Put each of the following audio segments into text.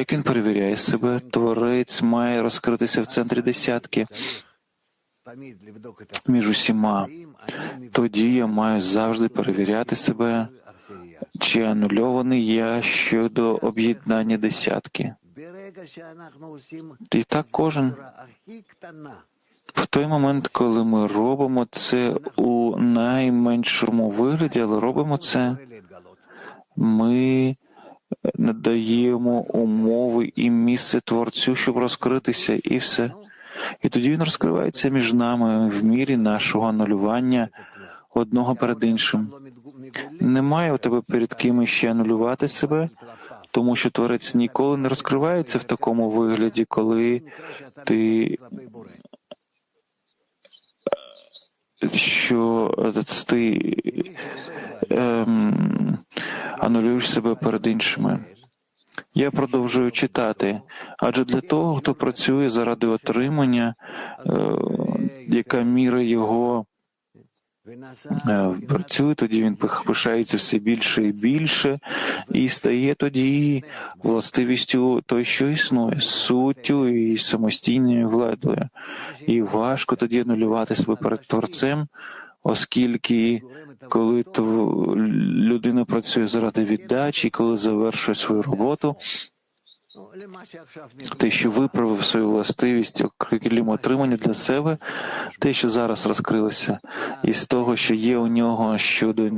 Як він перевіряє себе, творець має розкритися в центрі десятки між усіма. Тоді я маю завжди перевіряти себе, чи анульований я щодо об'єднання десятки. І так кожен. В той момент, коли ми робимо це у найменшому вигляді, але робимо це, ми надаємо умови і місце творцю, щоб розкритися, і все. І тоді він розкривається між нами в мірі нашого анулювання одного перед іншим. Немає у тебе перед ким ще анулювати себе, тому що творець ніколи не розкривається в такому вигляді, коли ти що е, ти анулюєш себе перед іншими. Я продовжую читати, адже для того, хто працює заради отримання, е, яка міра його е, працює, тоді він пишається все більше і більше, і стає тоді властивістю той, що існує, суттю і самостійною владою. І важко тоді анулювати себе перед творцем, оскільки коли людина працює заради віддачі, коли завершує свою роботу, те, що виправив свою властивість, окрім отримання для себе, те, що зараз розкрилося, із того, що є у нього щодо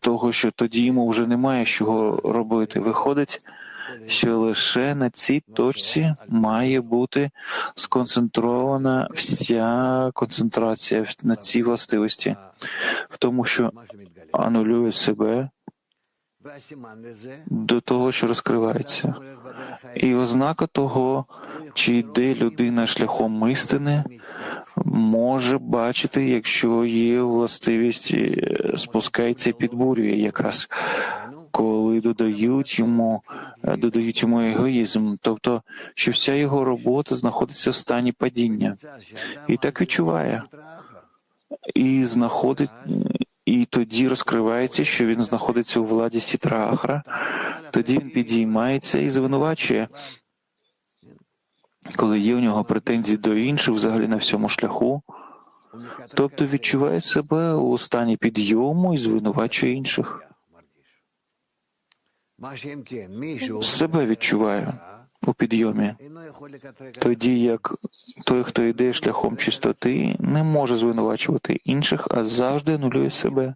того, що тоді йому вже немає чого робити. Виходить, що лише на цій точці має бути сконцентрована вся концентрація на цій властивості, в тому, що анулює себе до того, що розкривається. І ознака того, чи йде людина шляхом істини, може бачити, якщо є властивість, е, спускається і підбурює якраз, коли додають йому, е, додають йому егоїзм, тобто, що вся його робота знаходиться в стані падіння, і так відчуває, і знаходить. І тоді розкривається, що він знаходиться у владі Сітрахра, тоді він підіймається і звинувачує, коли є у нього претензії до інших взагалі на всьому шляху, тобто відчуває себе у стані підйому і звинувачує інших. Себе відчуваю у підйомі, тоді як той, хто йде шляхом чистоти, не може звинувачувати інших, а завжди анулює себе.